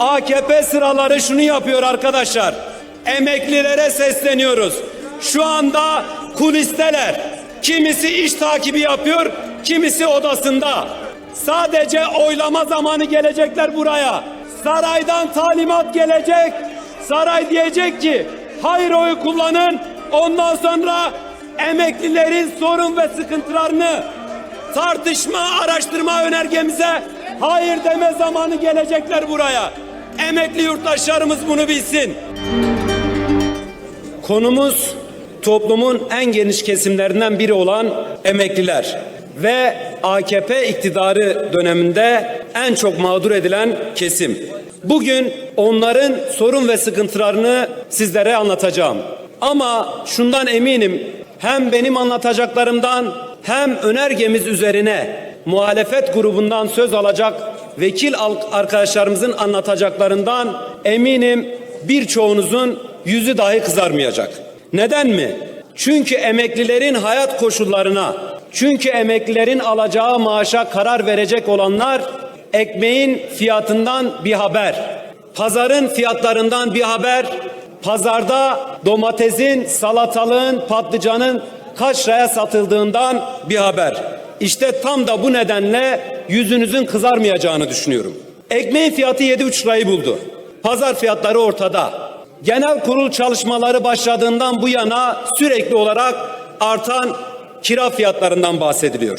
AKP sıraları şunu yapıyor arkadaşlar. Emeklilere sesleniyoruz. Şu anda kulisteler. Kimisi iş takibi yapıyor, kimisi odasında. Sadece oylama zamanı gelecekler buraya. Saraydan talimat gelecek. Saray diyecek ki hayır oyu kullanın. Ondan sonra emeklilerin sorun ve sıkıntılarını tartışma, araştırma önergemize hayır deme zamanı gelecekler buraya. Emekli yurttaşlarımız bunu bilsin. Konumuz toplumun en geniş kesimlerinden biri olan emekliler ve AKP iktidarı döneminde en çok mağdur edilen kesim. Bugün onların sorun ve sıkıntılarını sizlere anlatacağım. Ama şundan eminim hem benim anlatacaklarımdan hem önergemiz üzerine muhalefet grubundan söz alacak vekil arkadaşlarımızın anlatacaklarından eminim birçoğunuzun yüzü dahi kızarmayacak. Neden mi? Çünkü emeklilerin hayat koşullarına, çünkü emeklilerin alacağı maaşa karar verecek olanlar ekmeğin fiyatından bir haber, pazarın fiyatlarından bir haber, pazarda domatesin, salatalığın, patlıcanın kaç liraya satıldığından bir haber. İşte tam da bu nedenle yüzünüzün kızarmayacağını düşünüyorum. Ekmeğin fiyatı 7,5 lirayı buldu. Pazar fiyatları ortada. Genel kurul çalışmaları başladığından bu yana sürekli olarak artan kira fiyatlarından bahsediliyor.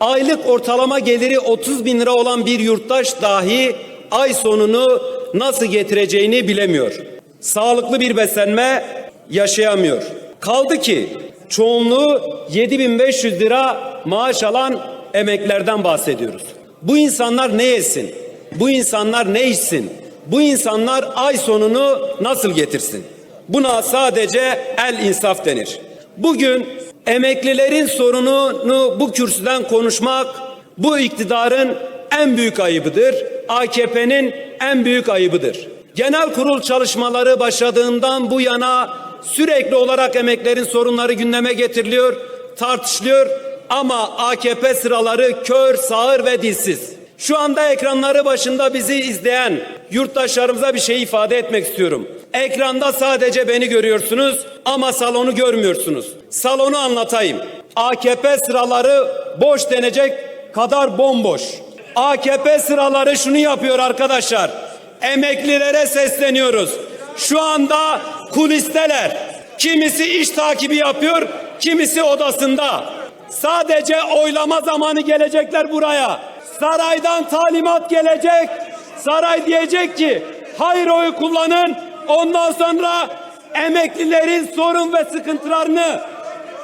Aylık ortalama geliri 30 bin lira olan bir yurttaş dahi ay sonunu nasıl getireceğini bilemiyor. Sağlıklı bir beslenme yaşayamıyor. Kaldı ki çoğunluğu 7500 lira maaş alan emeklerden bahsediyoruz. Bu insanlar ne yesin? Bu insanlar ne içsin? Bu insanlar ay sonunu nasıl getirsin? Buna sadece el insaf denir. Bugün emeklilerin sorununu bu kürsüden konuşmak bu iktidarın en büyük ayıbıdır. AKP'nin en büyük ayıbıdır. Genel kurul çalışmaları başladığından bu yana sürekli olarak emeklerin sorunları gündeme getiriliyor, tartışılıyor ama AKP sıraları kör, sağır ve dilsiz. Şu anda ekranları başında bizi izleyen yurttaşlarımıza bir şey ifade etmek istiyorum. Ekranda sadece beni görüyorsunuz ama salonu görmüyorsunuz. Salonu anlatayım. AKP sıraları boş denecek kadar bomboş. AKP sıraları şunu yapıyor arkadaşlar. Emeklilere sesleniyoruz. Şu anda kulisteler. Kimisi iş takibi yapıyor, kimisi odasında. Sadece oylama zamanı gelecekler buraya. Saraydan talimat gelecek. Saray diyecek ki hayır oyu kullanın. Ondan sonra emeklilerin sorun ve sıkıntılarını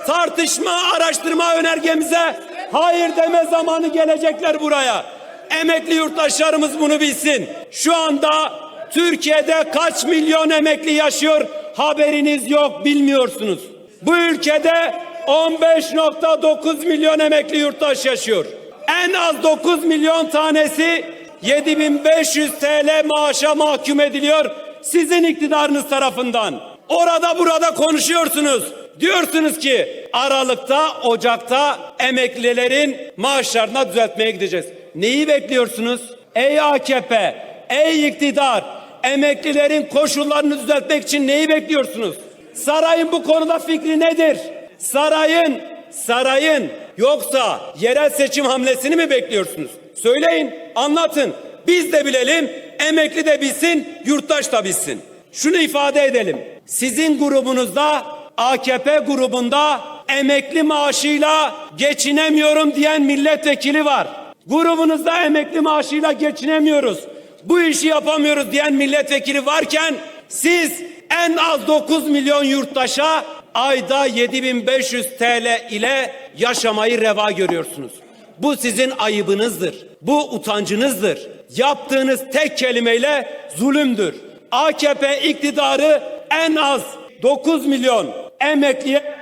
tartışma, araştırma önergemize hayır deme zamanı gelecekler buraya. Emekli yurttaşlarımız bunu bilsin. Şu anda Türkiye'de kaç milyon emekli yaşıyor haberiniz yok bilmiyorsunuz. Bu ülkede 15.9 milyon emekli yurttaş yaşıyor. En az 9 milyon tanesi 7500 TL maaşa mahkum ediliyor sizin iktidarınız tarafından. Orada burada konuşuyorsunuz. Diyorsunuz ki Aralık'ta, Ocak'ta emeklilerin maaşlarına düzeltmeye gideceğiz. Neyi bekliyorsunuz? Ey AKP, ey iktidar, emeklilerin koşullarını düzeltmek için neyi bekliyorsunuz? Sarayın bu konuda fikri nedir? Sarayın, sarayın yoksa yerel seçim hamlesini mi bekliyorsunuz? Söyleyin, anlatın. Biz de bilelim, emekli de bilsin, yurttaş da bilsin. Şunu ifade edelim. Sizin grubunuzda, AKP grubunda emekli maaşıyla geçinemiyorum diyen milletvekili var. Grubunuzda emekli maaşıyla geçinemiyoruz. Bu işi yapamıyoruz diyen milletvekili varken siz en az 9 milyon yurttaşa ayda 7500 TL ile yaşamayı reva görüyorsunuz. Bu sizin ayıbınızdır. Bu utancınızdır. Yaptığınız tek kelimeyle zulümdür. AKP iktidarı en az 9 milyon emekliye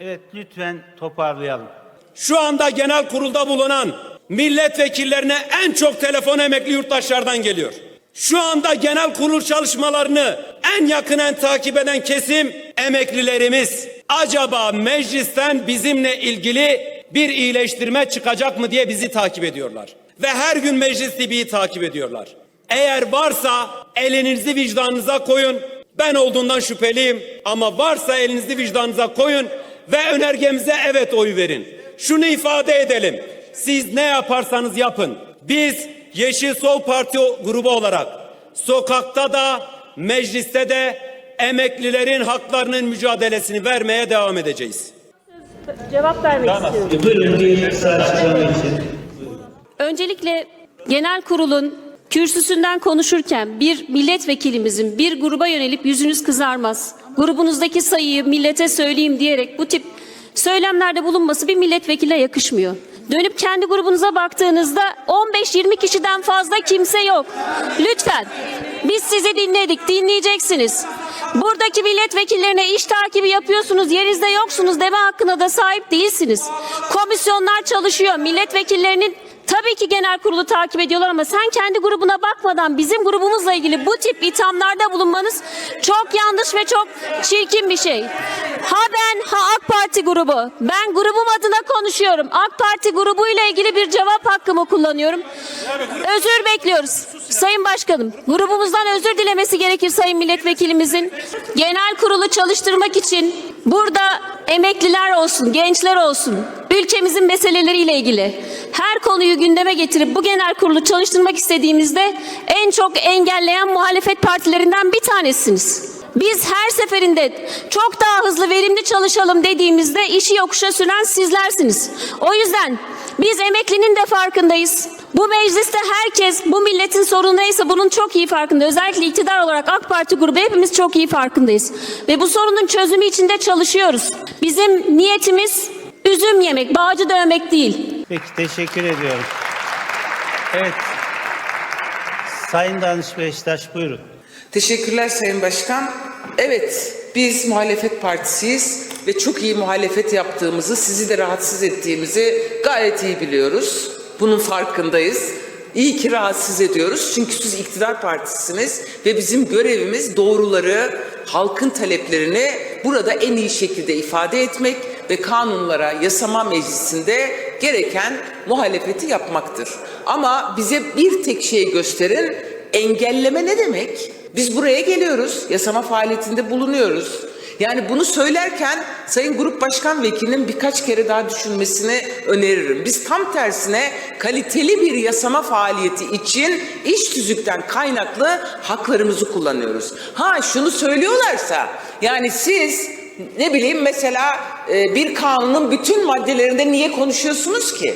Evet lütfen toparlayalım. şu anda genel kurulda bulunan milletvekillerine en çok telefon emekli yurttaşlardan geliyor. Şu anda genel kurul çalışmalarını en yakinen takip eden kesim emeklilerimiz. Acaba meclisten bizimle ilgili bir iyileştirme çıkacak mı diye bizi takip ediyorlar. Ve her gün Meclis TV'yi takip ediyorlar. Eğer varsa elinizi vicdanınıza koyun. Ben olduğundan şüpheliyim ama varsa elinizi vicdanınıza koyun ve önergemize evet oy verin. Şunu ifade edelim. Siz ne yaparsanız yapın. Biz Yeşil Sol Parti grubu olarak sokakta da mecliste de emeklilerin haklarının mücadelesini vermeye devam edeceğiz. Cevap vermek istiyorum. Buyurun bir kısa açıklama için. Öncelikle genel kurulun kürsüsünden konuşurken bir milletvekilimizin bir gruba yönelip yüzünüz kızarmaz. Grubunuzdaki sayıyı millete söyleyeyim diyerek bu tip söylemlerde bulunması bir milletvekiline yakışmıyor. Dönüp kendi grubunuza baktığınızda 15-20 kişiden fazla kimse yok. Lütfen biz sizi dinledik, dinleyeceksiniz. Buradaki milletvekillerine iş takibi yapıyorsunuz, yerinizde yoksunuz deme hakkına da sahip değilsiniz. Komisyonlar çalışıyor, milletvekillerinin Tabii ki genel kurulu takip ediyorlar ama sen kendi grubuna bakmadan bizim grubumuzla ilgili bu tip ithamlarda bulunmanız çok yanlış ve çok çirkin bir şey. Ha ben ha AK Parti grubu. Ben grubum adına konuşuyorum. AK Parti grubuyla ilgili bir cevap hakkımı kullanıyorum. Özür bekliyoruz. Sayın Başkanım, grubumuzdan özür dilemesi gerekir Sayın Milletvekilimizin. Genel kurulu çalıştırmak için burada emekliler olsun, gençler olsun, ülkemizin meseleleriyle ilgili her konuyu gündeme getirip bu genel kurulu çalıştırmak istediğimizde en çok engelleyen muhalefet partilerinden bir tanesiniz. Biz her seferinde çok daha hızlı verimli çalışalım dediğimizde işi yokuşa süren sizlersiniz. O yüzden biz emeklinin de farkındayız. Bu mecliste herkes bu milletin sorunu neyse bunun çok iyi farkında. Özellikle iktidar olarak AK Parti grubu hepimiz çok iyi farkındayız. Ve bu sorunun çözümü için de çalışıyoruz. Bizim niyetimiz üzüm yemek, bağcı dövmek değil. Peki teşekkür ediyorum. Evet. Sayın Danış Beşiktaş buyurun. Teşekkürler Sayın Başkan. Evet, biz muhalefet partisiyiz ve çok iyi muhalefet yaptığımızı, sizi de rahatsız ettiğimizi gayet iyi biliyoruz. Bunun farkındayız. İyi ki rahatsız ediyoruz çünkü siz iktidar partisiniz ve bizim görevimiz doğruları, halkın taleplerini burada en iyi şekilde ifade etmek ve kanunlara, yasama meclisinde gereken muhalefeti yapmaktır. Ama bize bir tek şey gösterin, engelleme ne demek? Biz buraya geliyoruz, yasama faaliyetinde bulunuyoruz. Yani bunu söylerken Sayın Grup Başkan Vekilinin birkaç kere daha düşünmesini öneririm. Biz tam tersine kaliteli bir yasama faaliyeti için iş tüzükten kaynaklı haklarımızı kullanıyoruz. Ha şunu söylüyorlarsa yani siz ne bileyim mesela e, bir kanunun bütün maddelerinde niye konuşuyorsunuz ki?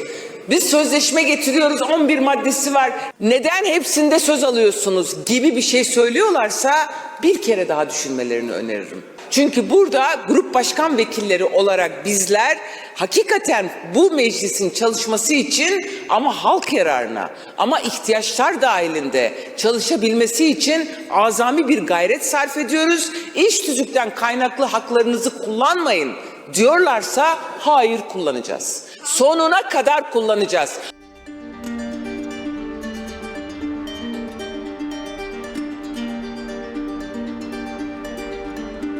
Biz sözleşme getiriyoruz 11 maddesi var. Neden hepsinde söz alıyorsunuz gibi bir şey söylüyorlarsa bir kere daha düşünmelerini öneririm. Çünkü burada grup başkan vekilleri olarak bizler hakikaten bu meclisin çalışması için ama halk yararına ama ihtiyaçlar dahilinde çalışabilmesi için azami bir gayret sarf ediyoruz. İş tüzükten kaynaklı haklarınızı kullanmayın diyorlarsa hayır kullanacağız. Sonuna kadar kullanacağız.